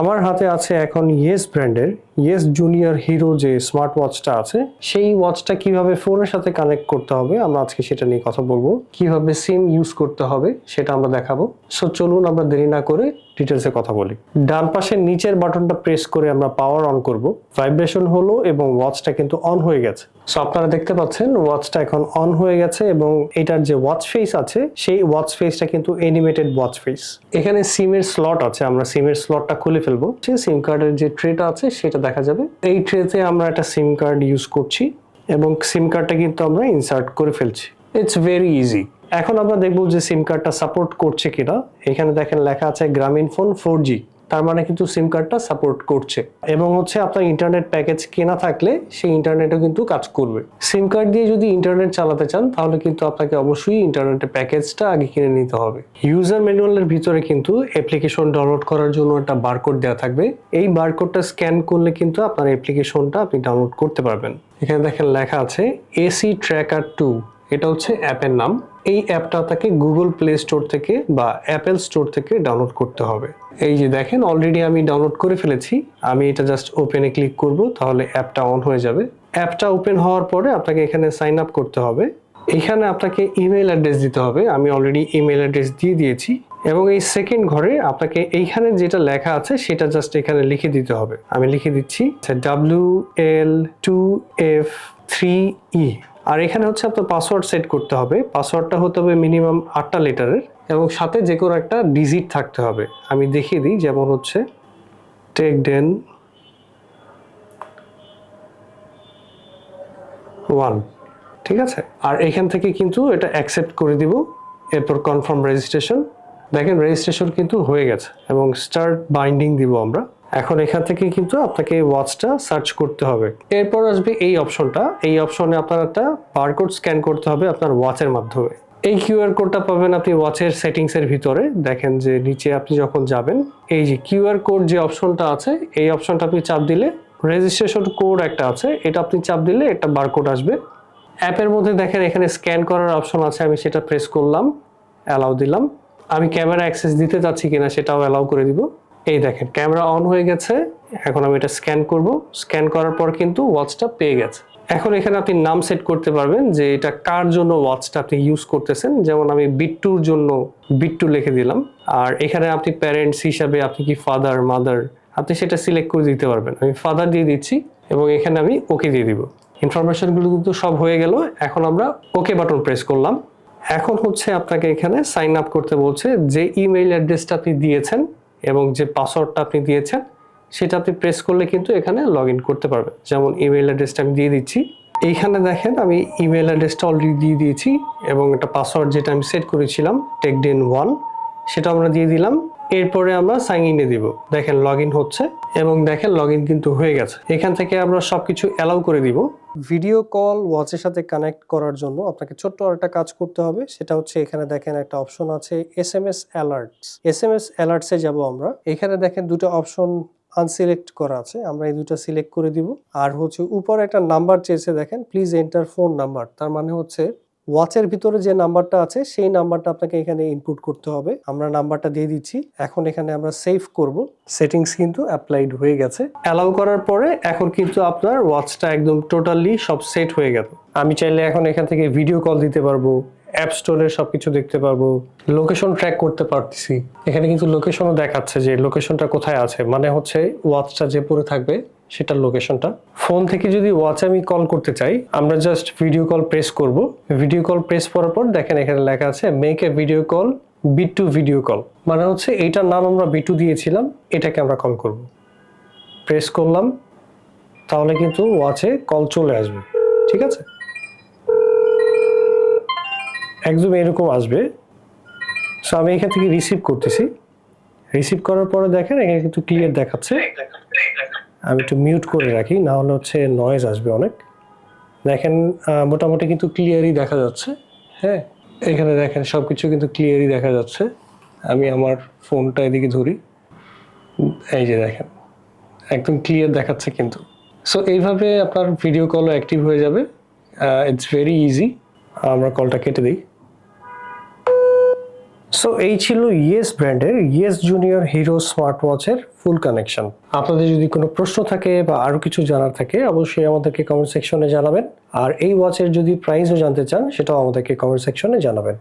আমার হাতে আছে এখন ইয়েস ব্র্যান্ডের ইয়েস জুনিয়র হিরো যে স্মার্ট ওয়াচটা আছে, সেই ওয়াচটা কীভাবে ফোনের সাথে কানেক্ট করতে হবে, আমরা আজকে সেটা নিয়ে কথা বলব। কীভাবে সিম ইউজ করতে হবে, সেটা আমরা দেখাবো। সো চলুন আমরা দেরি না করে ডিটেলসে কথা বলি। ডান পাশের নিচের বাটনটা প্রেস করে আমরা পাওয়ার অন করব। ভাইব্রেশন হলো এবং ওয়াচটা কিন্তু অন হয়ে গেছে। সো আপনারা দেখতে পাচ্ছেন ওয়াচটা এখন অন হয়ে গেছে এবং এটার যে ওয়াচ ফেস আছে, সেই ওয়াচ ফেসটা কিন্তু অ্যানিমেটেড ওয়াচ ফেস এখানে সিমের স্লট আছে, আমরা সিমের স্লটটা খুলে ফেলব। সে সিম কার্ডের যে ট্রেটা আছে, সেটা দেখা যাবে। এই ট্রেতে আমরা একটা সিম কার্ড ইউজ করছি এবং সিম কার্ডটা কিন্তু আমরা ইনসার্ট করে ফেলছি। ইটস ভেরি ইজি এখন আমরা দেখব যে সিম কার্ডটা সাপোর্ট করছে কিনা। এখানে দেখেন লেখা আছে গ্রামীণ ফোন ফোর জি তার মানে কিন্তু সিম কার্ডটা সাপোর্ট করছে। এবং হচ্ছে আপনার ইন্টারনেট প্যাকেজ কেনা থাকলে সেই ইন্টারনেটও কিন্তু কাজ করবে। সিম কার্ড দিয়ে যদি ইন্টারনেট চালাতে চান, তাহলে কিন্তু আপনাকে অবশ্যই ইন্টারনেটের প্যাকেজটা আগে কিনে নিতে হবে। ইউজার ম্যানুয়ালের ভিতরে কিন্তু অ্যাপ্লিকেশন ডাউনলোড করার জন্য একটা বারকোড দেওয়া থাকবে। এই বারকোডটা স্ক্যান করলে কিন্তু আপনার অ্যাপ্লিকেশনটা আপনি ডাউনলোড করতে পারবেন। এখানে দেখেন লেখা আছে এসি ট্র্যাকার টু এটা হচ্ছে অ্যাপের নাম। এই অ্যাপটা আপনাকে গুগল প্লে স্টোর থেকে বা অ্যাপেল স্টোর থেকে ডাউনলোড করতে হবে। এই যে দেখেন অলরেডি আমি ডাউনলোড করে ফেলেছি। আমি এটা জাস্ট ওপেনে ক্লিক করব, তাহলে অ্যাপটা অন হয়ে যাবে। অ্যাপটা ওপেন হওয়ার পরে আপনাকে এখানে সাইন আপ করতে হবে। এখানে আপনাকে ইমেল অ্যাড্রেস দিতে হবে। আমি অলরেডি ইমেল অ্যাড্রেস দিয়ে দিয়েছি। এবং এই সেকেন্ড ঘরে আপনাকে এইখানে যেটা লেখা আছে, সেটা জাস্ট এখানে লিখে দিতে হবে। আমি লিখে দিচ্ছি W L two F three E R এখানে হচ্ছে আপনার পাসওয়ার্ড সেট করতে হবে। পাসওয়ার্ডটা হতে হবে মিনিমাম আটটা লেটারের এবং সাথে যে কোনো একটা ডিজিট থাকতে হবে। আমি দেখিয়ে দিই, যেমন হচ্ছে টেক ডেন ওয়ান ঠিক আছে? আর এখান থেকে কিন্তু এটা অ্যাকসেপ্ট করে দিব। এরপর কনফার্ম রেজিস্ট্রেশন দেখেন রেজিস্ট্রেশন কিন্তু হয়ে গেছে এবং স্টার্ট বাইন্ডিং দিব আমরা। এখন এখান থেকে কিন্তু আপনাকে এই ওয়াচটা সার্চ করতে হবে। এরপর আসবে এই অপশনটা এই অপশনে আপনার একটা বারকোড স্ক্যান করতে হবে আপনার ওয়াচের মাধ্যমে। এই কিউআর কোডটা পাবেন আপনি ওয়াচের সেটিংসের ভিতরে। দেখেন যে নিচে আপনি যখন যাবেন, এই যে কিউআর কোড যে অপশনটা আছে, এই অপশনটা আপনি চাপ দিলে রেজিস্ট্রেশন কোড একটা আছে, এটা আপনি চাপ দিলে একটা বারকোড আসবে। অ্যাপের মধ্যে দেখেন এখানে স্ক্যান করার অপশন আছে, আমি সেটা প্রেস করলাম অ্যালাউ দিলাম। আমি ক্যামেরা অ্যাক্সেস দিতে চাচ্ছি কিনা সেটাও অ্যালাউ করে দিব। এই দেখেন, ক্যামেরা অন হয়ে গেছে। এখন আমি এটা স্ক্যান করব। স্ক্যান করার পর কিন্তু ওয়াচটা পেয়ে গেছে। এখন এখানে আপনি নাম সেট করতে পারবেন যে এটা কার জন্য ওয়াচটা আপনি ইউজ করতেছেন। যেমন আমি বিট্টুর জন্য বিট্টু লিখে দিলাম। আর এখানে আপনি প্যারেন্টস হিসাবে আপনি কি ফাদার মাদার আপনি সেটা সিলেক্ট করে দিতে পারবেন। আমি ফাদার দিয়ে দিচ্ছি এবং এখানে আমি ওকে দিয়ে দিব। ইনফরমেশনগুলো কিন্তু সব হয়ে গেল। এখন আমরা ওকে বাটন প্রেস করলাম। এখন হচ্ছে আপনাকে এখানে সাইন আপ করতে বলছে যে ইমেইল অ্যাড্রেসটা আপনি দিয়েছেন। এবং যে পাসওয়ার্ডটা আপনি দিয়েছেন, সেটা আপনি প্রেস করলে কিন্তু এখানে লগ করতে পারবেন। যেমন ইমেল অ্যাড্রেসটা আমি দিয়ে দিচ্ছি। এইখানে দেখেন আমি ইমেল অ্যাড্রেসটা অলরেডি দিয়ে দিয়েছি এবং একটা পাসওয়ার্ড যেটা আমি সেট করেছিলাম টেকডেন ওয়ান সেটা আমরা দিয়ে দিলাম। এরপরে আমরা সাইন ইনে দিব। দেখেন লগ হচ্ছে এবং দেখেন লগ কিন্তু হয়ে গেছে। এখান থেকে আমরা সব কিছু অ্যালাউ করে দিব। ভিডিও কল ওয়াচের সাথে কানেক্ট করার জন্য আপনাকে ছোট্ট আর একটা কাজ করতে হবে। সেটা হচ্ছে এখানে দেখেন একটা অপশন আছে S M S alerts S M S অ্যালার্টসে যাব আমরা। এখানে দেখেন দুটো অপশন আনসিলেক্ট করা আছে। আমরা এই দুটো সিলেক্ট করে দিব। আর হচ্ছে উপরে একটা নাম্বার চেয়েছে দেখেন প্লিজ এন্টার ফোন নাম্বার তার মানে হচ্ছে ওয়াচের ভিতরে যে নাম্বারটা আছে, সেই নাম্বারটা আপনাকে এখানে ইনপুট করতে হবে। আমরা নাম্বারটা দিয়ে দিচ্ছি। এখন এখানে আমরা সেভ করব। সেটিংস কিন্তু অ্যাপ্লাইড হয়ে গেছে। অ্যালাউ করার পরে এখন কিন্তু আপনার ওয়াচটা একদম টোটালি সব সেট হয়ে গেল। আমি চাইলে এখন এখান থেকে ভিডিও কল দিতে পারব অ্যাপ স্টোরে সবকিছু দেখতে পারব লোকেশন ট্র্যাক করতে পারতেছি। এখানে কিন্তু লোকেশনও দেখাচ্ছে যে লোকেশনটা কোথায় আছে। মানে হচ্ছে ওয়াচটা যে পরে থাকবে সেটার লোকেশনটা ফোন থেকে যদি ওয়াচে আমি কল করতে চাই, আমরা জাস্ট ভিডিও কল প্রেস করব। ভিডিও কল প্রেস করার পর দেখেন এখানে লেখা আছে make a video call bit to video call মানে হচ্ছে এইটার নাম আমরা বিটু দিয়েছিলাম, এটাকে আমরা কল করব। প্রেস করলাম, তাহলে কিন্তু ওয়াচে কল চলে আসবে। ঠিক আছে? একদম এরকম আসবে। সো আমি এখান থেকে রিসিভ করতেছি। রিসিভ করার পরে দেখেন এখানে কিন্তু ক্লিয়ার দেখাচ্ছে। আমি একটু মিউট করে রাখি না হলে হচ্ছে নয়েজ আসবে অনেক। দেখেন মোটামুটি কিন্তু ক্লিয়ারই দেখা যাচ্ছে হ্যাঁ? এখানে দেখেন সব কিছু কিন্তু ক্লিয়ারই দেখা যাচ্ছে। আমি আমার ফোনটা এদিকে ধরি। এই যে দেখেন, একদম ক্লিয়ার দেখাচ্ছে কিন্তু। সো এইভাবে আপনার ভিডিও কলও অ্যাক্টিভ হয়ে যাবে। ইটস ভেরি ইজি আমরা কলটা কেটে দিই। সো এই ছিল ইয়েস ব্র্যান্ডের ইয়েস জুনিয়র হিরো স্মার্ট ওয়াচের ফুল কানেকশন আপনাদের যদি কোনো প্রশ্ন থাকে বা আরও কিছু জানার থাকে, অবশ্যই আমাদেরকে কমেন্ট সেকশনে জানাবেন। আর এই ওয়াচের যদি প্রাইসও জানতে চান, সেটাও আমাদেরকে কমেন্ট সেকশনে জানাবেন।